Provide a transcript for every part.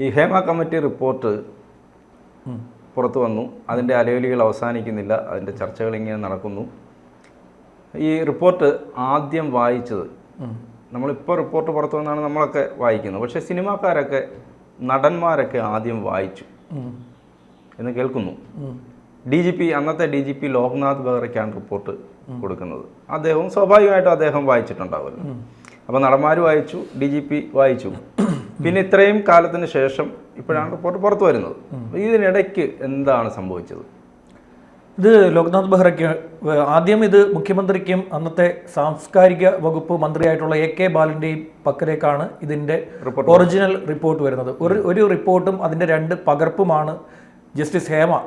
ഈ Hema committee report പുറത്തു വന്നു. അതിന്റെ അലവലികൾ അവസാനിക്കുന്നില്ല. അതിന്റെ ചർച്ചകൾ ഇങ്ങനെ നടക്കുന്നു. ഈ റിപ്പോർട്ട് ആദ്യം വായിച്ചത് നമ്മളിപ്പോൾ റിപ്പോർട്ട് പുറത്തു വന്നാണ് നമ്മളൊക്കെ വായിക്കുന്നത്. പക്ഷേ സിനിമാക്കാരൊക്കെ നടന്മാരൊക്കെ ആദ്യം വായിച്ചു എന്ന് കേൾക്കുന്നു. ഡി ജി പി അന്നത്തെ ഡി ജി പി ലോക്നാഥ് ബെഹ്റയ്ക്കാണ് റിപ്പോർട്ട് കൊടുക്കുന്നത്. അദ്ദേഹവും സ്വാഭാവികമായിട്ടും അദ്ദേഹം വായിച്ചിട്ടുണ്ടാവുമല്ലോ. അപ്പോൾ നടന്മാർ വായിച്ചു ഡി ജി പി വായിച്ചു. പിന്നെ ഇത്രയും കാലത്തിന് ശേഷം ഇപ്പോഴാണ് റിപ്പോർട്ട് പുറത്തു വരുന്നത്. ഇതിനിടയ്ക്ക് എന്താണ് സംഭവിച്ചത്? ഇത് ലോക്നാഥ് ബെഹ്റയ്ക്ക് ആദ്യം ഇത് മുഖ്യമന്ത്രിക്കും അന്നത്തെ സാംസ്കാരിക വകുപ്പ് മന്ത്രിയായിട്ടുള്ള എ കെ ബാലന്റെയും പക്കലേക്കാണ് ഇതിന്റെ ഒറിജിനൽ റിപ്പോർട്ട് വരുന്നത്. ഒരു ഒരു റിപ്പോർട്ടും അതിന്റെ രണ്ട് പകർപ്പുമാണ് ജസ്റ്റിസ് ഹേമ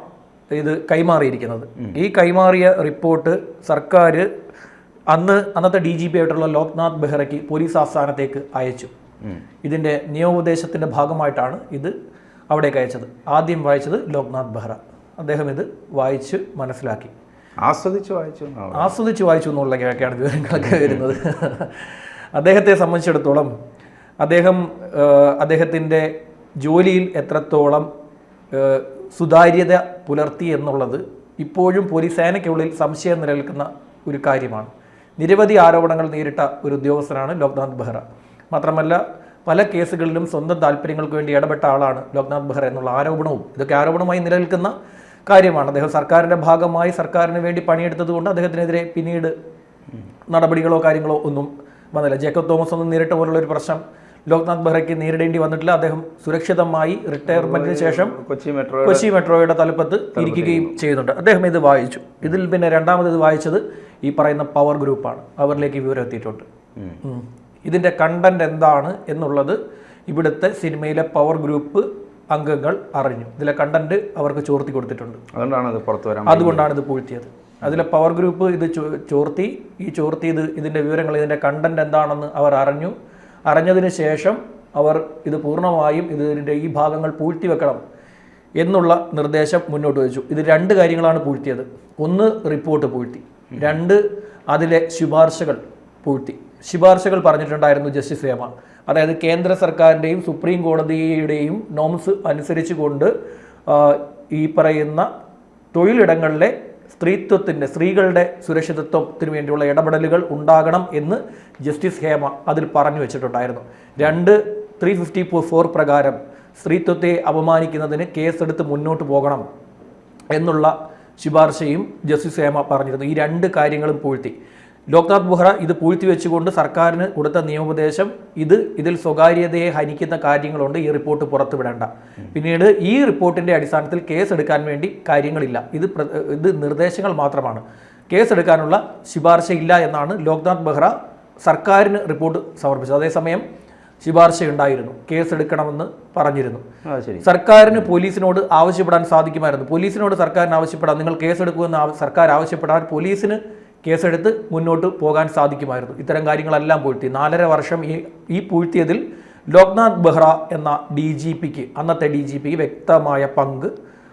ഇത് കൈമാറിയിരിക്കുന്നത്. ഈ കൈമാറിയ റിപ്പോർട്ട് സർക്കാർ അന്ന് അന്നത്തെ ഡി ജി പി ആയിട്ടുള്ള ലോക്നാഥ് ബെഹ്റയ്ക്ക് പോലീസ് ആസ്ഥാനത്തേക്ക് അയച്ചു. ഉം. നിയമോപദേശത്തിന്റെ ഭാഗമായിട്ടാണ് ഇത് അവിടേക്ക് അയച്ചത്. ആദ്യം വായിച്ചത് ലോക്നാഥ് ബെഹ്റ. അദ്ദേഹം ഇത് വായിച്ച് മനസ്സിലാക്കി. ആസ്വദിച്ച് വായിച്ചു ആസ്വദിച്ച് വായിച്ചു എന്നുള്ളതൊക്കെയാണ് വിവരങ്ങളൊക്കെ വരുന്നത്. അദ്ദേഹത്തെ സംബന്ധിച്ചിടത്തോളം അദ്ദേഹം അദ്ദേഹത്തിന്റെ ജോലിയിൽ എത്രത്തോളം സുതാര്യത പുലർത്തി എന്നുള്ളത് ഇപ്പോഴും പോലീസ് സേനയ്ക്കുള്ളിൽ സംശയം നിലനിൽക്കുന്ന ഒരു കാര്യമാണ്. നിരവധി ആരോപണങ്ങൾ നേരിട്ട ഒരു ഉദ്യോഗസ്ഥനാണ് ലോക്നാഥ് ബെഹ്റ. മാത്രമല്ല പല കേസുകളിലും സ്വന്തം താല്പര്യങ്ങൾക്ക് വേണ്ടി ഇടപെട്ട ആളാണ് ലോക്നാഥ് ബെഹ്റ എന്നുള്ള ആരോപണവും ഇതൊക്കെ ആരോപണമായി നിലനിൽക്കുന്ന കാര്യമാണ്. അദ്ദേഹം സർക്കാരിന്റെ ഭാഗമായി സർക്കാരിന് വേണ്ടി പണിയെടുത്തതുകൊണ്ട് അദ്ദേഹത്തിനെതിരെ പിന്നീട് നടപടികളോ കാര്യങ്ങളോ ഒന്നും വന്നില്ല. ജേക്കബ് തോമസ് ഒന്നും നേരിട്ട് പോലുള്ള ഒരു പ്രശ്നം ലോക്നാഥ് ബെഹ്റയ്ക്ക് നേരിടേണ്ടി വന്നിട്ടില്ല. അദ്ദേഹം സുരക്ഷിതമായി റിട്ടയർമെന്റിന് ശേഷം കൊച്ചി മെട്രോ കൊച്ചി മെട്രോയുടെ തലപ്പത്ത് ഇരിക്കുകയും ചെയ്യുന്നുണ്ട്. അദ്ദേഹം ഇത് വായിച്ചു. ഇതിൽ പിന്നെ രണ്ടാമത് ഇത് വായിച്ചത് ഈ പറയുന്ന പവർ ഗ്രൂപ്പാണ്. അവരിലേക്ക് വിവരം എത്തിയിട്ടുണ്ട്. ഉം. കണ്ടന്റ് കണ്ടന്റ് എന്താണ് എന്നുള്ളത് ഇവിടുത്തെ സിനിമയിലെ പവർ ഗ്രൂപ്പ് അംഗങ്ങൾ അറിഞ്ഞു. ഇതിലെ കണ്ടന്റ് അവർക്ക് ചോർത്തി കൊടുത്തിട്ടുണ്ട്. അതുകൊണ്ടാണ് അത് പുറത്തു വരാൻ അതുകൊണ്ടാണ് ഇത് പൂഴ്ത്തിയത്. അതിലെ പവർ ഗ്രൂപ്പ് ഇത് ചോർത്തി. ഈ ചോർത്തി ഇത് ഇതിന്റെ വിവരങ്ങൾ ഇതിന്റെ കണ്ടന്റ് എന്താണെന്ന് അവർ അറിഞ്ഞു. അറിഞ്ഞതിന് ശേഷം അവർ ഇത് പൂർണമായും ഇതിന്റെ ഈ ഭാഗങ്ങൾ പൂഴ്ത്തി വെക്കണം എന്നുള്ള നിർദ്ദേശം മുന്നോട്ട് വെച്ചു. ഇത് രണ്ട് കാര്യങ്ങളാണ് പൂഴ്ത്തിയത്. ഒന്ന് റിപ്പോർട്ട് പൂഴ്ത്തി. രണ്ട് അതിലെ ശുപാർശകൾ പൂഴ്ത്തി. ശുപാർശകൾ പറഞ്ഞിട്ടുണ്ടായിരുന്നു ജസ്റ്റിസ് ഹേമ. അതായത് കേന്ദ്ര സർക്കാരിന്റെയും സുപ്രീം കോടതിയുടെയും നോംസ് അനുസരിച്ചുകൊണ്ട് കൊണ്ട് ഈ പറയുന്ന തൊഴിലിടങ്ങളിലെ സ്ത്രീത്വത്തിന്റെ സ്ത്രീകളുടെ സുരക്ഷിതത്വത്തിന് വേണ്ടിയുള്ള ഇടപെടലുകൾ ഉണ്ടാകണം എന്ന് ജസ്റ്റിസ് ഹേമ അതിൽ പറഞ്ഞു വെച്ചിട്ടുണ്ടായിരുന്നു. രണ്ട് ത്രീ ഫിഫ്റ്റി ഫോർ പ്രകാരം സ്ത്രീത്വത്തെ അപമാനിക്കുന്നതിന് കേസെടുത്ത് മുന്നോട്ട് പോകണം എന്നുള്ള ശുപാർശയും ജസ്റ്റിസ് ഹേമ പറഞ്ഞിരുന്നു. ഈ രണ്ട് കാര്യങ്ങളും പൂഴ്ത്തി. ലോക്നാഥ് ബെഹ്റ ഇത് പൂഴ്ത്തി വെച്ചുകൊണ്ട് സർക്കാരിന് കൊടുത്ത നിയമോപദേശം ഇത് ഇതിൽ സ്വകാര്യതയെ ഹനിക്കുന്ന കാര്യങ്ങളുണ്ട് ഈ റിപ്പോർട്ട് പുറത്തുവിടേണ്ട. പിന്നീട് ഈ റിപ്പോർട്ടിന്റെ അടിസ്ഥാനത്തിൽ കേസ് എടുക്കാൻ വേണ്ടി കാര്യങ്ങളില്ല. ഇത് ഇത് നിർദ്ദേശങ്ങൾ മാത്രമാണ്. കേസ് എടുക്കാനുള്ള ശുപാർശ ഇല്ല എന്നാണ് ലോക്നാഥ് ബെഹ്റ സർക്കാരിന് റിപ്പോർട്ട് സമർപ്പിച്ചത്. അതേസമയം ശുപാർശ ഉണ്ടായിരുന്നു കേസ് എടുക്കണമെന്ന് പറഞ്ഞിരുന്നു സർക്കാരിന് പോലീസിനോട് ആവശ്യപ്പെടാൻ സാധിക്കുമായിരുന്നു. പോലീസിനോട് സർക്കാരിന് ആവശ്യപ്പെടാൻ നിങ്ങൾ കേസെടുക്കുമെന്ന് സർക്കാർ ആവശ്യപ്പെടാൻ പോലീസിന് കേസെടുത്ത് മുന്നോട്ട് പോകാൻ സാധിക്കുമായിരുന്നു. ഇത്തരം കാര്യങ്ങളെല്ലാം പൂഴ്ത്തി. നാലര വർഷം ഈ ഈ പൂഴ്ത്തിയതിൽ ലോക്നാഥ് ബെഹ്റ എന്ന ഡി ജി പിക്ക് അന്നത്തെ ഡി ജി പിക്ക് വ്യക്തമായ പങ്ക്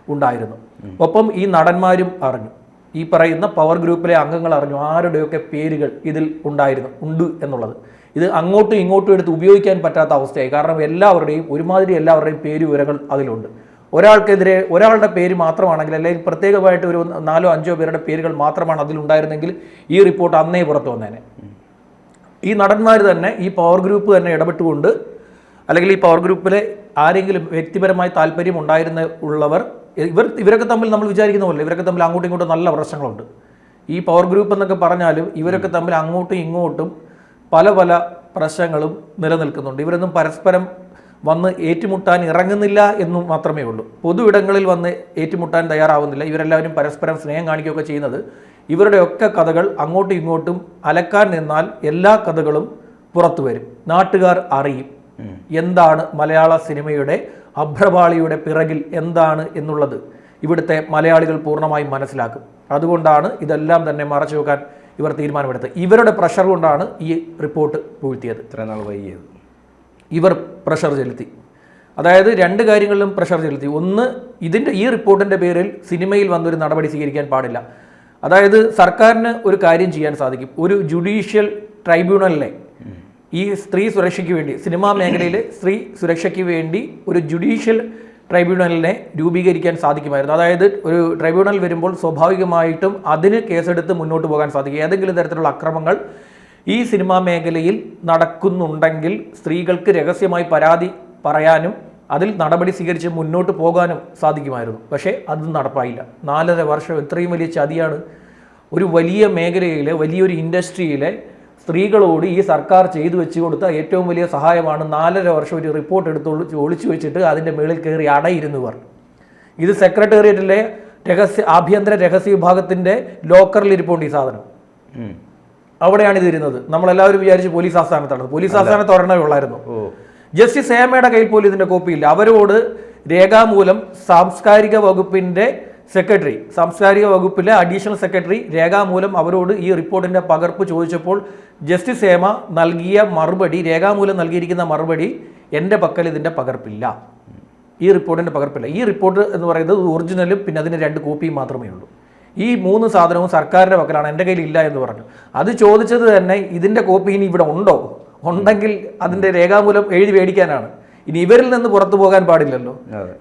ഉണ്ടായിരുന്നു. ഒപ്പം ഈ നടന്മാരും അറിഞ്ഞു. ഈ പറയുന്ന പവർ ഗ്രൂപ്പിലെ അംഗങ്ങൾ അറിഞ്ഞു. ആരുടെയൊക്കെ പേരുകൾ ഇതിൽ ഉണ്ടായിരുന്നു ഉണ്ട് എന്നുള്ളത്. ഇത് അങ്ങോട്ടും ഇങ്ങോട്ടും എടുത്ത് ഉപയോഗിക്കാൻ പറ്റാത്ത അവസ്ഥയായി. കാരണം എല്ലാവരുടെയും ഒരുമാതിരി എല്ലാവരുടെയും പേര് വിവരങ്ങൾ അതിലുണ്ട്. ഒരാൾക്കെതിരെ ഒരാളുടെ പേര് മാത്രമാണെങ്കിൽ അല്ലെങ്കിൽ പ്രത്യേകമായിട്ട് ഒരു നാലോ അഞ്ചോ പേരുടെ പേരുകൾ മാത്രമാണ് അതിലുണ്ടായിരുന്നെങ്കിൽ ഈ റിപ്പോർട്ട് അന്നേ പുറത്തു വന്നേനെ. ഈ നടന്മാർ തന്നെ ഈ പവർ ഗ്രൂപ്പ് തന്നെ ഇടപെട്ടുകൊണ്ട് അല്ലെങ്കിൽ ഈ പവർ ഗ്രൂപ്പിലെ ആരെങ്കിലും വ്യക്തിപരമായി താല്പര്യം ഉണ്ടായിരുന്ന ഉള്ളവർ ഇവർ ഇവരൊക്കെ തമ്മിൽ നമ്മൾ വിചാരിക്കുന്ന പോലെ ഇവരൊക്കെ തമ്മിൽ അങ്ങോട്ടും ഇങ്ങോട്ടും നല്ല പ്രശ്നങ്ങളുണ്ട്. ഈ പവർ ഗ്രൂപ്പ് എന്നൊക്കെ പറഞ്ഞാലും ഇവരൊക്കെ തമ്മിൽ അങ്ങോട്ടും ഇങ്ങോട്ടും പല പല പ്രശ്നങ്ങളും നിലനിൽക്കുന്നുണ്ട്. ഇവരൊന്നും പരസ്പരം വന്ന് ഏറ്റുമുട്ടാൻ ഇറങ്ങുന്നില്ല എന്നും മാത്രമേ ഉള്ളൂ. പൊതു ഇടങ്ങളിൽ വന്ന് ഏറ്റുമുട്ടാൻ തയ്യാറാവുന്നില്ല. ഇവരെല്ലാവരും പരസ്പരം സ്നേഹം കാണിക്കുകയൊക്കെ ചെയ്യുന്നത് ഇവരുടെയൊക്കെ കഥകൾ അങ്ങോട്ടും ഇങ്ങോട്ടും അലക്കാൻ നിന്നാൽ എല്ലാ കഥകളും പുറത്തു വരും. നാട്ടുകാർ അറിയും എന്താണ് മലയാള സിനിമയുടെ അഭ്രപാളിയുടെ പിറകിൽ എന്താണ് എന്നുള്ളത് ഇവിടുത്തെ മലയാളികൾ പൂർണമായും മനസ്സിലാക്കും. അതുകൊണ്ടാണ് ഇതെല്ലാം തന്നെ മറച്ചു വെക്കാൻ ഇവർ തീരുമാനമെടുത്തത്. ഇവരുടെ പ്രഷർ കൊണ്ടാണ് ഈ റിപ്പോർട്ട് പൂഴ്ത്തിയത് ഇത്രയും നാൾ വൈകിയത്. ഇവർ പ്രഷർ ചെലുത്തി. അതായത് രണ്ട് കാര്യങ്ങളിലും പ്രഷർ ചെലുത്തി. ഒന്ന് ഇതിന്റെ ഈ റിപ്പോർട്ടിന്റെ പേരിൽ സിനിമയിൽ വന്നൊരു നടപടി സ്വീകരിക്കാൻ പാടില്ല. അതായത് സർക്കാരിന് ഒരു കാര്യം ചെയ്യാൻ സാധിക്കും. ഒരു ജുഡീഷ്യൽ ട്രൈബ്യൂണലിനെ ഈ സ്ത്രീ സുരക്ഷയ്ക്ക് വേണ്ടി സിനിമാ മേഖലയിൽ സ്ത്രീ സുരക്ഷയ്ക്ക് വേണ്ടി ഒരു ജുഡീഷ്യൽ ട്രൈബ്യൂണലിനെ രൂപീകരിക്കാൻ സാധിക്കുമായിരുന്നു. അതായത് ഒരു ട്രൈബ്യൂണൽ വരുമ്പോൾ സ്വാഭാവികമായിട്ടും അതിന് കേസെടുത്ത് മുന്നോട്ട് പോകാൻ സാധിക്കും. ഏതെങ്കിലും തരത്തിലുള്ള അക്രമങ്ങൾ ഈ സിനിമാ മേഖലയിൽ നടക്കുന്നുണ്ടെങ്കിൽ സ്ത്രീകൾക്ക് രഹസ്യമായി പരാതി പറയാനും അതിൽ നടപടി സ്വീകരിച്ച് മുന്നോട്ട് പോകാനും സാധിക്കുമായിരുന്നു. പക്ഷേ അത് നടപ്പായില്ല. നാലര വർഷം ഇത്രയും വലിയ ചതിയാണ് ഒരു വലിയ മേഖലയിലെ വലിയൊരു ഇൻഡസ്ട്രിയിലെ സ്ത്രീകളോട് ഈ സർക്കാർ ചെയ്തു വെച്ച് കൊടുത്ത ഏറ്റവും വലിയ സഹായമാണ് നാലര വർഷം ഒരു റിപ്പോർട്ട് എടുത്ത് ഒളി- ഒളിച്ചു വെച്ചിട്ട് അതിന്റെ മേളിൽ കയറി അടയിരുന്നവർ ഇത് സെക്രട്ടേറിയറ്റിലെ രഹസ്യ ആഭ്യന്തര രഹസ്യ വിഭാഗത്തിന്റെ ലോക്കറിൽ ഇരിപ്പുണ്ട് ഈ സാധനം. അവിടെയാണ് ഇത് ഇരുന്നത് നമ്മളെല്ലാവരും വിചാരിച്ച് പോലീസ് ആസ്ഥാനത്താണ്. പോലീസ് ആസ്ഥാനത്ത് ഒരെണ്ണമേ ഉള്ളായിരുന്നു. ജസ്റ്റിസ് ഹേമയുടെ കയ്യിൽ പോലും ഇതിന്റെ കോപ്പിയില്ല അവരോട് രേഖാമൂലം സാംസ്കാരിക വകുപ്പിന്റെ സെക്രട്ടറി സാംസ്കാരിക വകുപ്പിലെ അഡീഷണൽ സെക്രട്ടറി രേഖാമൂലം അവരോട് ഈ റിപ്പോർട്ടിന്റെ പകർപ്പ് ചോദിച്ചപ്പോൾ ജസ്റ്റിസ് ഹേമ നൽകിയ മറുപടി രേഖാമൂലം നൽകിയിരിക്കുന്ന മറുപടി എന്റെ പക്കൽ ഇതിന്റെ പകർപ്പില്ല. ഈ റിപ്പോർട്ടിന്റെ പകർപ്പില്ല. ഈ റിപ്പോർട്ട് എന്ന് പറയുന്നത് ഒറിജിനലും പിന്നെ അതിന് രണ്ട് കോപ്പിയും മാത്രമേ ഉള്ളൂ. ഈ മൂന്ന് സാധനവും സർക്കാരിന്റെ പക്കലാണ് എന്റെ കയ്യിൽ ഇല്ല എന്ന് പറഞ്ഞു. അത് ചോദിച്ചത് തന്നെ ഇതിന്റെ കോപ്പി ഇനി ഇവിടെ ഉണ്ടോ? ഉണ്ടെങ്കിൽ അതിന്റെ രേഖാമൂലം എഴുതി മേടിക്കാനാണ്. ഇനി ഇവരിൽ നിന്ന് പുറത്തു പോകാൻ പാടില്ലല്ലോ.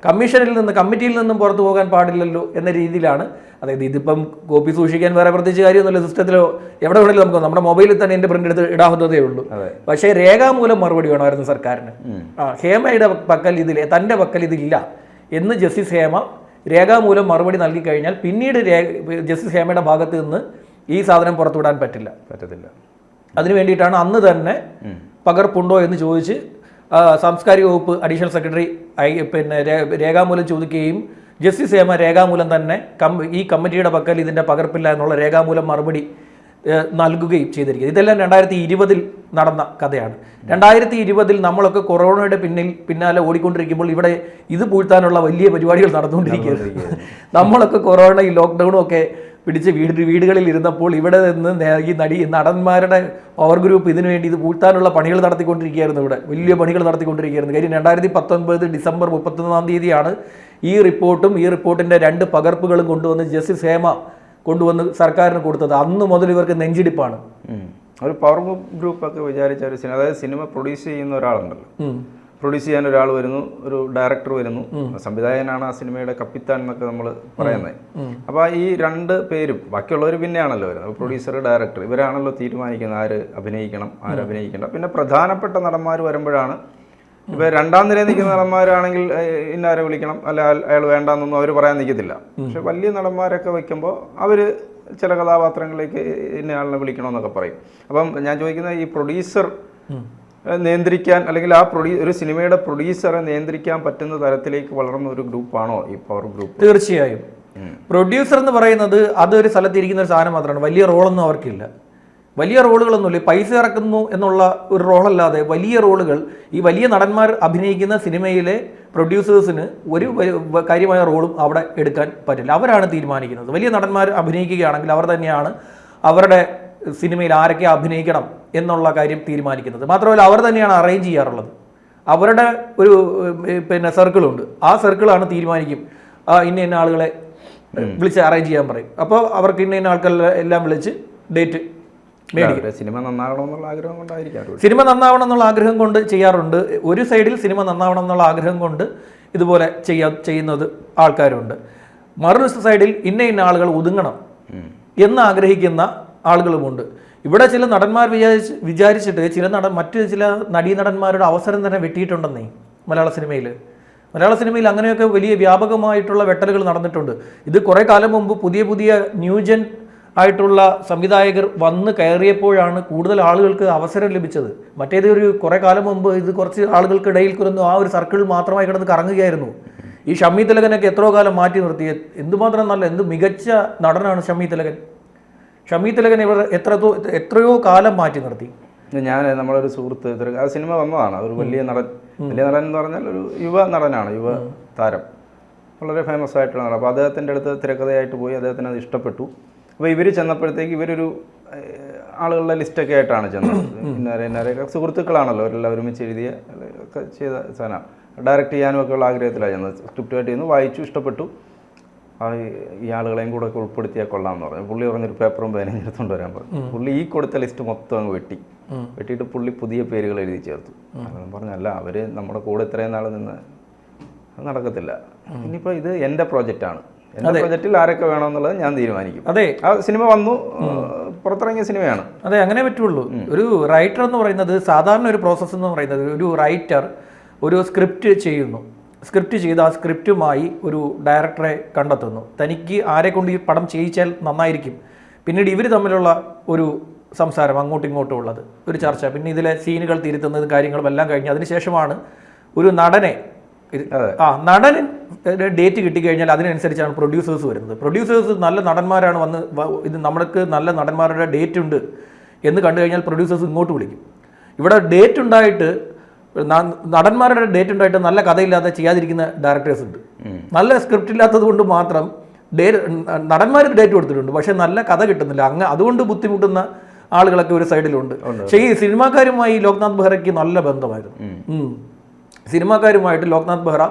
കമ്മീഷനിൽ നിന്ന് കമ്മിറ്റിയിൽ നിന്നും പുറത്തു പോകാൻ പാടില്ലല്ലോ എന്ന രീതിയിലാണ്. അതായത് ഇതിപ്പം കോപ്പി സൂക്ഷിക്കാൻ വേറെ പ്രത്യേകിച്ച് കാര്യമൊന്നുമില്ല. സിസ്റ്റത്തിലോ എവിടെ വേണമെങ്കിലും നമുക്ക് നമ്മുടെ മൊബൈലിൽ തന്നെ എന്റെ പ്രിന്റ് എടുത്ത് ഇടാവുന്നതേ ഉള്ളൂ. പക്ഷേ രേഖാമൂലം മറുപടി വേണമായിരുന്നു സർക്കാരിന്. ആ ഹേമയുടെ പക്കൽ ഇതിൽ തന്റെ പക്കൽ ഇതില്ല എന്ന് ജസ്റ്റിസ് ഹേമ രേഖാമൂലം മറുപടി നൽകി കഴിഞ്ഞാൽ പിന്നീട് ജസ്റ്റിസ് ഹേമയുടെ ഭാഗത്ത് നിന്ന് ഈ സാധനം പുറത്തുവിടാൻ പറ്റില്ല. പറ്റത്തില്ല. അതിനു വേണ്ടിയിട്ടാണ് അന്ന് തന്നെ പകർപ്പുണ്ടോ എന്ന് ചോദിച്ച് സാംസ്കാരിക വകുപ്പ് അഡീഷണൽ സെക്രട്ടറി പിന്നെ രേഖാമൂലം ചോദിക്കുകയും ജസ്റ്റിസ് ഹേമ രേഖാമൂലം തന്നെ ഈ കമ്മിറ്റിയുടെ പക്കൽ ഇതിന്റെ പകർപ്പില്ല എന്നുള്ള രേഖാമൂലം മറുപടി നൽകുകയും ചെയ്തിരിക്കുന്നത്. ഇതെല്ലാം രണ്ടായിരത്തി ഇരുപതിൽ നടന്ന കഥയാണ്. രണ്ടായിരത്തി ഇരുപതിൽ നമ്മളൊക്കെ കൊറോണയുടെ പിന്നിൽ പിന്നാലെ ഓടിക്കൊണ്ടിരിക്കുമ്പോൾ ഇവിടെ ഇത് പൂഴ്ത്താനുള്ള വലിയ പരിപാടികൾ നടന്നുകൊണ്ടിരിക്കുകയാണ്. നമ്മളൊക്കെ കൊറോണ ഈ ലോക്ക്ഡൗണും ഒക്കെ പിടിച്ച് വീട് വീടുകളിൽ ഇരുന്നപ്പോൾ ഇവിടെ നിന്ന് ഈ നടി നടന്മാരുടെ പവർ ഗ്രൂപ്പ് ഇതിനു വേണ്ടി ഇത് പൂഴ്ത്താനുള്ള പണികൾ നടത്തിക്കൊണ്ടിരിക്കുകയായിരുന്നു ഇവിടെ. വലിയ പണികൾ നടത്തിക്കൊണ്ടിരിക്കുകയായിരുന്നു. കാര്യം രണ്ടായിരത്തി പത്തൊൻപത് ഡിസംബർ മുപ്പത്തൊന്നാം തീയതിയാണ് ഈ റിപ്പോർട്ടും ഈ റിപ്പോർട്ടിന്റെ രണ്ട് പകർപ്പുകളും കൊണ്ടുവന്ന് ജസ്റ്റിസ് ഹേമ കൊണ്ടുവന്ന് സർക്കാരിന് കൊടുത്തത്. അന്ന് മുതൽ ഇവർക്ക് നെഞ്ചിടിപ്പാണ്. ഒരു പവർ ഗ്രൂപ്പൊക്കെ വിചാരിച്ച ഒരു സിനിമ അതായത് സിനിമ പ്രൊഡ്യൂസ് ചെയ്യുന്ന ഒരാളുണ്ടല്ലോ. പ്രൊഡ്യൂസ് ചെയ്യാൻ ഒരാൾ വരുന്നു ഒരു ഡയറക്ടർ വരുന്നു. സംവിധായകനാണ് ആ സിനിമയുടെ കപ്പിത്താൻ എന്നൊക്കെ നമ്മൾ പറയുന്നത് അപ്പോൾ ഈ രണ്ട് പേരും ബാക്കിയുള്ളവർ പിന്നെയാണല്ലോ വരുന്നത്. പ്രൊഡ്യൂസർ ഡയറക്ടർ ഇവരാണല്ലോ തീരുമാനിക്കുന്നത് ആര് അഭിനയിക്കണം ആര് അഭിനയിക്കണം പിന്നെ പ്രധാനപ്പെട്ട നടന്മാർ വരുമ്പോഴാണ് ഇപ്പൊ രണ്ടാം നിലയിൽ നിൽക്കുന്ന നടന്മാരാണെങ്കിൽ ഇന്നാരെ വിളിക്കണം? അല്ല അയാൾ- വേണ്ടെന്നൊന്നും അവർ പറയാൻ നിൽക്കത്തില്ല പക്ഷെ വലിയ നടന്മാരൊക്കെ വെക്കുമ്പോൾ അവർ ചില കഥാപാത്രങ്ങളിലേക്ക് ഇന്നയാളിനെ വിളിക്കണമെന്നൊക്കെ പറയും. അപ്പം ഞാൻ ചോദിക്കുന്ന ഈ പ്രൊഡ്യൂസർ നിയന്ത്രിക്കാൻ അല്ലെങ്കിൽ ആ പ്രൊഡ്യൂ ഒരു സിനിമയുടെ പ്രൊഡ്യൂസറെ നിയന്ത്രിക്കാൻ പറ്റുന്ന തരത്തിലേക്ക് വളർന്ന ഒരു ഗ്രൂപ്പാണോ ഈ പവർ ഗ്രൂപ്പ്? തീർച്ചയായും. പ്രൊഡ്യൂസർ എന്ന് പറയുന്നത് അതൊരു സ്ഥലത്തിരിക്കുന്ന ഒരു സാധനം മാത്രമാണ്. വലിയ റോളൊന്നും അവർക്കില്ല. വലിയ റോളുകളൊന്നുമില്ല. പൈസ ഇറക്കുന്നു എന്നുള്ള ഒരു റോളല്ലാതെ വലിയ റോളുകൾ ഈ വലിയ നടന്മാർ അഭിനയിക്കുന്ന സിനിമയിലെ പ്രൊഡ്യൂസേഴ്സിന് ഒരു കാര്യമായ റോളും അവിടെ എടുക്കാൻ പറ്റില്ല. അവരാണ് തീരുമാനിക്കുന്നത്. വലിയ നടന്മാർ അഭിനയിക്കുകയാണെങ്കിൽ അവർ തന്നെയാണ് അവരുടെ സിനിമയിൽ ആരൊക്കെ അഭിനയിക്കണം എന്നുള്ള കാര്യം തീരുമാനിക്കുന്നത്. മാത്രമല്ല അവർ തന്നെയാണ് അറേഞ്ച് ചെയ്യാറുള്ളത്. അവരുടെ ഒരു പിന്നെ സർക്കിളുണ്ട്. ആ സർക്കിളാണ് തീരുമാനിക്കും. ഇന്ന ഇന്ന ആളുകളെ വിളിച്ച് അറേഞ്ച് ചെയ്യാൻ പറയും. അപ്പോൾ അവർക്ക് ഇന്ന ഇന്ന ആൾക്കാരെ എല്ലാം വിളിച്ച് ഡേറ്റ് മേടിക്കും. നന്നാവണം എന്നുള്ള ആഗ്രഹം കൊണ്ടായിരിക്കും സിനിമ നന്നാവണം എന്നുള്ള ആഗ്രഹം കൊണ്ട് ചെയ്യാറുണ്ട്. ഒരു സൈഡിൽ സിനിമ നന്നാവണം എന്നുള്ള ആഗ്രഹം കൊണ്ട് ഇതുപോലെ ചെയ്യാ ചെയ്യുന്നത് ആൾക്കാരുണ്ട്. മറൊരു സൈഡിൽ ഇന്ന ഇന്ന ആളുകൾ ഒതുങ്ങണം എന്ന് ആഗ്രഹിക്കുന്ന ആളുകളുമുണ്ട്. ഇവിടെ ചില നടന്മാർ വിചാരിച്ച് വിചാരിച്ചിട്ട് ചില നട മറ്റു ചില നടീനടന്മാരുടെ അവസരം തന്നെ വെട്ടിയിട്ടുണ്ടെന്നേ മലയാള സിനിമയിൽ. മലയാള സിനിമയിൽ അങ്ങനെയൊക്കെ വലിയ വ്യാപകമായിട്ടുള്ള വെട്ടലുകൾ നടന്നിട്ടുണ്ട്. ഇത് കുറേ കാലം മുമ്പ് പുതിയ പുതിയ ന്യൂജൻ ആയിട്ടുള്ള സംവിധായകർ വന്ന് കയറിയപ്പോഴാണ് കൂടുതൽ ആളുകൾക്ക് അവസരം ലഭിച്ചത്. മറ്റേത് ഒരു കുറേ കാലം മുമ്പ് ഇത് കുറച്ച് ആളുകൾക്കിടയിൽ കിടന്നു ആ ഒരു സർക്കിൾ മാത്രമായി കിടന്ന് കറങ്ങുകയായിരുന്നു. ഈ ഷമ്മി തിലകനൊക്കെ എത്രയോ കാലം മാറ്റി നിർത്തി. എന്തുമാത്രം നല്ല എന്ത് മികച്ച നടനാണ് ഷമ്മി തിലകൻ. ഷമ്മി തിലകൻ ഇവർ എത്ര എത്രയോ കാലം മാറ്റി നിർത്തി. ഞാൻ നമ്മളൊരു സുഹൃത്ത് ആ സിനിമ വന്നതാണ്. ഒരു വലിയ നടൻ വലിയ നടൻ എന്ന് പറഞ്ഞാൽ ഒരു യുവ നടനാണ് യുവ താരം. വളരെ ഫേമസ് ആയിട്ടുള്ള നടൻ. അപ്പോൾ അദ്ദേഹത്തിന്റെ അടുത്ത് തിരക്കഥയായിട്ട് പോയി അദ്ദേഹത്തിന് അത് ഇഷ്ടപ്പെട്ടു. അപ്പോൾ ഇവർ ചെന്നപ്പോഴത്തേക്ക് ഇവരൊരു ആളുകളുടെ ലിസ്റ്റൊക്കെ ആയിട്ടാണ് ചെന്നത്. ഇന്നേരെ ഇന്നേരെ സുഹൃത്തുക്കളാണല്ലോ അവരെല്ലാം ഒരുമിച്ച് എഴുതിയ ഒക്കെ ചെയ്ത സാധനം. ഡയറക്റ്റ് ചെയ്യാനും ഒക്കെ ഉള്ള ആഗ്രഹത്തിലാണ് ചെന്നത്. സ്ക്രിപ്റ്റുമായിട്ട് ചെന്ന് വായിച്ചു ഇഷ്ടപ്പെട്ടു. ആ ഈ- ആളുകളെയും കൂടെ ഒക്കെ ഉൾപ്പെടുത്തിയാൽ കൊള്ളാമെന്ന് പറഞ്ഞു. പുള്ളി പറഞ്ഞൊരു പേപ്പറും പേനയും എടുത്തുകൊണ്ട് വരാൻ പറഞ്ഞു. പുള്ളി ഈ കൊടുത്ത ലിസ്റ്റ് മൊത്തം അങ്ങ് വെട്ടി. വെട്ടിയിട്ട് പുള്ളി പുതിയ പേരുകൾ എഴുതി ചേർത്തു. അങ്ങനെ പറഞ്ഞല്ല അവർ നമ്മുടെ കൂടെ ഇത്രയും നാൾ നിന്ന് നടക്കത്തില്ല. ഇനിയിപ്പോൾ ഇത് എന്റെ പ്രോജക്റ്റാണ് എന്റെ ബജറ്റിൽ ആരൊക്കെ വേണമെന്നുള്ളത് ഞാൻ തീരുമാനിക്കും. അതെ. ആ സിനിമ വന്നു പുറത്തിറങ്ങിയ സിനിമയാണ്. അതെ അങ്ങനെ പറ്റുള്ളൂ. ഒരു റൈറ്റർ എന്ന് പറയുന്നത് സാധാരണ ഒരു പ്രോസസ്സ് എന്ന് പറയുന്നത് ഒരു റൈറ്റർ ഒരു സ്ക്രിപ്റ്റ് ചെയ്യുന്നു. സ്ക്രിപ്റ്റ് ചെയ്ത് ആ സ്ക്രിപ്റ്റുമായി ഒരു ഡയറക്ടറെ കണ്ടെത്തുന്നു. തനിക്ക് ആരെ കൊണ്ട് ഈ പടം ചെയ്യിച്ചാൽ നന്നായിരിക്കും. പിന്നീട് ഇവർ തമ്മിലുള്ള ഒരു സംസാരം അങ്ങോട്ടും ഇങ്ങോട്ടും ഉള്ളത്. ഒരു ചർച്ച. പിന്നെ ഇതിലെ സീനുകൾ തിരുത്തുന്നതും കാര്യങ്ങളും എല്ലാം കഴിഞ്ഞ് അതിനുശേഷമാണ് ഒരു നടനെ ആ നടൻ ഡേറ്റ് കിട്ടിക്കഴിഞ്ഞാൽ അതിനനുസരിച്ചാണ് പ്രൊഡ്യൂസേഴ്സ് വരുന്നത്. പ്രൊഡ്യൂസേഴ്സ് നല്ല നടന്മാരാണ് വന്ന് ഇത് നമ്മൾക്ക് നല്ല നടന്മാരുടെ ഡേറ്റ് ഉണ്ട് എന്ന് കണ്ടു കഴിഞ്ഞാൽ പ്രൊഡ്യൂസേഴ്സ് ഇങ്ങോട്ട് വിളിക്കും. ഇവിടെ ഡേറ്റ് ഉണ്ടായിട്ട് നടന്മാരുടെ ഡേറ്റ് ഉണ്ടായിട്ട് നല്ല കഥയില്ലാതെ ചെയ്യാതിരിക്കുന്ന ഡയറക്ടേഴ്സ് ഉണ്ട്. നല്ല സ്ക്രിപ്റ്റ് ഇല്ലാത്തത് കൊണ്ട് മാത്രം ഡേ നടന്മാർ ഡേറ്റ് കൊടുത്തിട്ടുണ്ട്. പക്ഷേ നല്ല കഥ കിട്ടുന്നില്ല. അങ്ങ് അതുകൊണ്ട് ബുദ്ധിമുട്ടുന്ന ആളുകളൊക്കെ ഒരു സൈഡിലുണ്ട് പക്ഷേ ഈ സിനിമാക്കാരുമായി ലോക്നാഥ് ബെഹ്റയ്ക്ക് നല്ല ബന്ധമായിരുന്നു. സിനിമാക്കാരുമായിട്ട് ലോക്നാഥ് ബെഹ്റ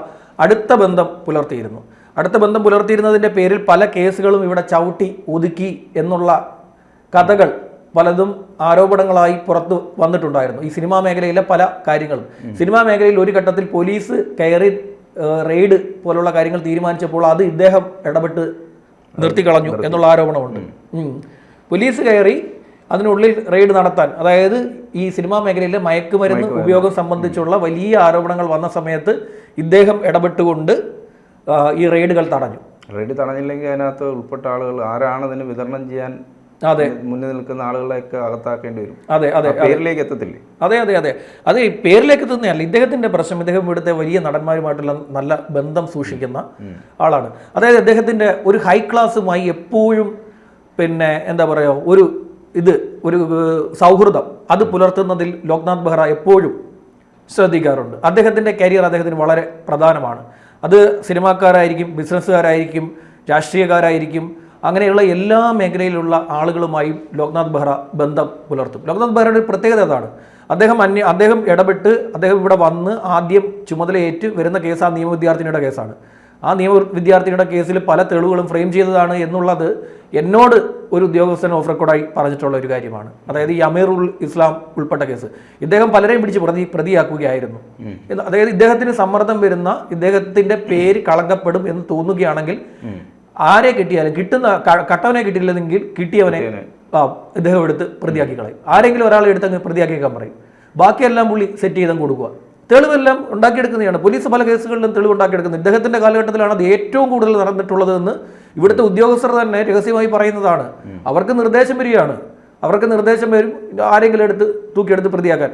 അടുത്ത ബന്ധം പുലർത്തിയിരുന്നു. അടുത്ത ബന്ധം പുലർത്തിയിരുന്നതിന്റെ പേരിൽ പല കേസുകളും ഇവിടെ ചവിട്ടി ഒതുക്കി എന്നുള്ള കഥകൾ പലതും ആരോപണങ്ങളായി പുറത്ത് വന്നിട്ടുണ്ടായിരുന്നു. ഈ സിനിമാ മേഖലയിലെ പല കാര്യങ്ങളും. സിനിമാ മേഖലയിൽ ഒരു ഘട്ടത്തിൽ പോലീസ് കയറി റെയ്ഡ് പോലുള്ള കാര്യങ്ങൾ തീരുമാനിച്ചപ്പോൾ അത് ഇദ്ദേഹം ഇടപെട്ട് നിർത്തിക്കളഞ്ഞു എന്നുള്ള ആരോപണമുണ്ട്. പോലീസ് കയറി അതിനുള്ളിൽ റെയ്ഡ് നടത്താൻ. അതായത് ഈ സിനിമാ മേഖലയിലെ മയക്കുമരുന്ന് ഉപയോഗം സംബന്ധിച്ചുള്ള വലിയ ആരോപണങ്ങൾ വന്ന സമയത്ത് ഇദ്ദേഹം ഇടപെട്ടുകൊണ്ട് ഈ റെയ്ഡുകൾ തടഞ്ഞു. റെയ്ഡ് തടഞ്ഞില്ലെങ്കിൽ അതിനകത്ത് ഉൾപ്പെട്ട ആളുകൾ ആരാണ് അതിന് വിതരണം ചെയ്യാൻ അതെ. മുന്നിൽ നിൽക്കുന്ന ആളുകളെയൊക്കെ അകത്താക്കേണ്ടി വരും. അതെ അതെ പേരിലേക്ക് എത്തത്തില്ലേ? അതെ അതെ അതെ. അത് പേരിലേക്ക് എത്തുന്നതല്ല. ഇദ്ദേഹത്തിന്റെ പ്രശ്നം ഇദ്ദേഹം ഇവിടുത്തെ വലിയ നടന്മാരുമായിട്ടുള്ള നല്ല ബന്ധം സൂക്ഷിക്കുന്ന ആളാണ്. അതായത് അദ്ദേഹത്തിന്റെ ഒരു ഹൈ ക്ലാസ്സുമായി എപ്പോഴും പിന്നെ എന്താ പറയുക ഒരു ഇത് ഒരു സൗഹൃദം. അത് പുലർത്തുന്നതിൽ ലോക്നാഥ് ബെഹ്റ എപ്പോഴും ശ്രദ്ധിക്കാറുണ്ട്. അദ്ദേഹത്തിന്റെ കരിയർ അദ്ദേഹത്തിന് വളരെ പ്രധാനമാണ്. അത് സിനിമാക്കാരായിരിക്കും ബിസിനസ്സുകാരായിരിക്കും രാഷ്ട്രീയക്കാരായിരിക്കും അങ്ങനെയുള്ള എല്ലാ മേഖലയിലുള്ള ആളുകളുമായും ലോക്നാഥ് ബെഹ്റ ബന്ധം പുലർത്തും. ലോക്നാഥ് ബെഹ്റയുടെ ഒരു പ്രത്യേകത അതാണ്. അദ്ദേഹം അന്യ അദ്ദേഹം ഇടപെട്ട് അദ്ദേഹം ഇവിടെ വന്ന് ആദ്യം ചുമതലയേറ്റ് വരുന്ന കേസ് ആ നിയമ വിദ്യാർത്ഥിനിയുടെ കേസാണ്. ആ നിയമ വിദ്യാർത്ഥിയുടെ കേസിൽ പല തെളിവുകളും ഫ്രെയിം ചെയ്തതാണ് എന്നുള്ളത് എന്നോട് ഒരു ഉദ്യോഗസ്ഥൻ ഓഫ് റെക്കോർഡായി പറഞ്ഞിട്ടുള്ള ഒരു കാര്യമാണ്. അതായത് ഈ അമീറുൽ ഇസ്ലാം ഉൾപ്പെട്ട കേസ്. ഇദ്ദേഹം പലരെയും പിടിച്ച് പ്രതി പ്രതിയാക്കുകയായിരുന്നു. അതായത് ഇദ്ദേഹത്തിന് സമ്മർദ്ദം വരുന്ന ഇദ്ദേഹത്തിന്റെ പേര് കളങ്കപ്പെടും എന്ന് തോന്നുകയാണെങ്കിൽ ആരെ കിട്ടിയാലും കിട്ടുന്ന കട്ടവനെ കിട്ടിയില്ലെങ്കിൽ കിട്ടിയവനെ ഇദ്ദേഹം എടുത്ത് പ്രതിയാക്കി കളയും. ആരെങ്കിലും ഒരാളെ എടുത്ത് അങ്ങ് പ്രതിയാക്കിയേക്കാൻ പറയും. ബാക്കിയെല്ലാം പുള്ളി സെറ്റ് ചെയ്തങ്ങ് കൊടുക്കുക. തെളിവെല്ലാം ഉണ്ടാക്കിയെടുക്കുന്നതാണ്. പോലീസ് പല കേസുകളിലും തെളിവ് ഉണ്ടാക്കിയെടുക്കുന്നത് ഇദ്ദേഹത്തിന്റെ കാലഘട്ടത്തിലാണ് അത് ഏറ്റവും കൂടുതൽ നടന്നിട്ടുള്ളതെന്ന് ഇവിടുത്തെ ഉദ്യോഗസ്ഥർ തന്നെ രഹസ്യമായി പറയുന്നതാണ്. അവർക്ക് നിർദ്ദേശം വരികയാണ്. അവർക്ക് നിർദ്ദേശം വരും. ആരെങ്കിലും എടുത്ത് തൂക്കിയെടുത്ത് പ്രതിയാക്കാൻ.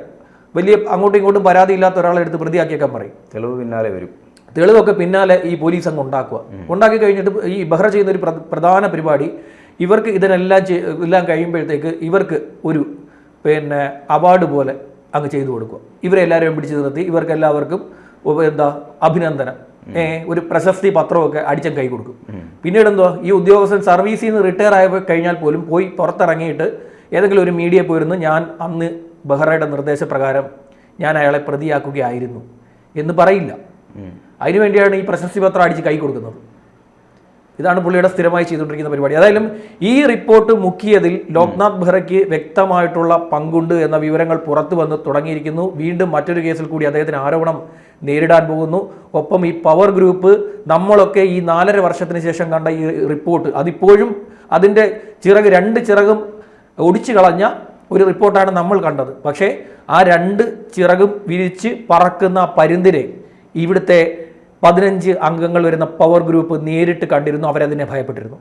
വലിയ അങ്ങോട്ടും ഇങ്ങോട്ടും പരാതി ഇല്ലാത്ത ഒരാളെ എടുത്ത് പ്രതിയാക്കിയേക്കാൻ പറയും. തെളിവ് പിന്നാലെ വരും. തെളിവൊക്കെ പിന്നാലെ ഈ പോലീസ് അങ്ങ് ഉണ്ടാക്കുക. ഉണ്ടാക്കി കഴിഞ്ഞിട്ട് ഈ ബഹ്റ ചെയ്യുന്ന ഒരു പ്ര- പ്രധാന പരിപാടി ഇവർക്ക് ഇതിനെല്ലാം എല്ലാം കഴിയുമ്പോഴത്തേക്ക് ഇവർക്ക് ഒരു പിന്നെ അവാർഡ് പോലെ അങ്ങ് ചെയ്തു കൊടുക്കുക. ഇവരെ എല്ലാവരെയും പിടിച്ചു നിർത്തി. ഇവർക്ക് എല്ലാവർക്കും എന്താ അഭിനന്ദനം. ഏ ഒരു പ്രശസ്തി പത്രമൊക്കെ അടിച്ച കൈ കൊടുക്കും. പിന്നീട് എന്തോ ഈ ഉദ്യോഗസ്ഥൻ സർവീസിൽ നിന്ന് റിട്ടയർ ആയ കഴിഞ്ഞാൽ പോലും പോയി പുറത്തിറങ്ങിയിട്ട് ഏതെങ്കിലും ഒരു മീഡിയ പോയിരുന്നു. ഞാൻ അന്ന് ബഹ്റയുടെ നിർദ്ദേശപ്രകാരം ഞാൻ അയാളെ പ്രതിയാക്കുകയായിരുന്നു എന്ന് പറയില്ല. അതിനുവേണ്ടിയാണ് ഈ പ്രശസ്തി പത്രം അടിച്ച് കൈ കൊടുക്കുന്നത്. ഇതാണ് പുള്ളിയുടെ സ്ഥിരമായി ചെയ്തുകൊണ്ടിരിക്കുന്ന പരിപാടി. അതായാലും ഈ റിപ്പോർട്ട് മുക്കിയതിൽ ലോക്നാഥ് ബെഹ്റയ്ക്ക് വ്യക്തമായിട്ടുള്ള പങ്കുണ്ട് എന്ന വിവരങ്ങൾ പുറത്തു വന്ന് തുടങ്ങിയിരിക്കുന്നു. വീണ്ടും മറ്റൊരു കേസിൽ കൂടി അദ്ദേഹത്തിന് ആരോപണം നേരിടാൻ പോകുന്നു. ഒപ്പം ഈ പവർ ഗ്രൂപ്പ് നമ്മളൊക്കെ ഈ നാലര വർഷത്തിന് ശേഷം കണ്ട ഈ റിപ്പോർട്ട് അതിപ്പോഴും അതിന്റെ ചിറക് രണ്ട് ചിറകും ഒടിച്ചു കളഞ്ഞ ഒരു റിപ്പോർട്ടാണ് നമ്മൾ കണ്ടത്. പക്ഷേ ആ രണ്ട് ചിറകും വിരിച്ച് പറക്കുന്ന പരുന്തിനെ ഇവിടുത്തെ പതിനഞ്ച് അംഗങ്ങൾ വരുന്ന പവർ ഗ്രൂപ്പ് നേരിട്ട് കണ്ടിരുന്നു അവരതിനെ ഭയപ്പെട്ടിരുന്നു.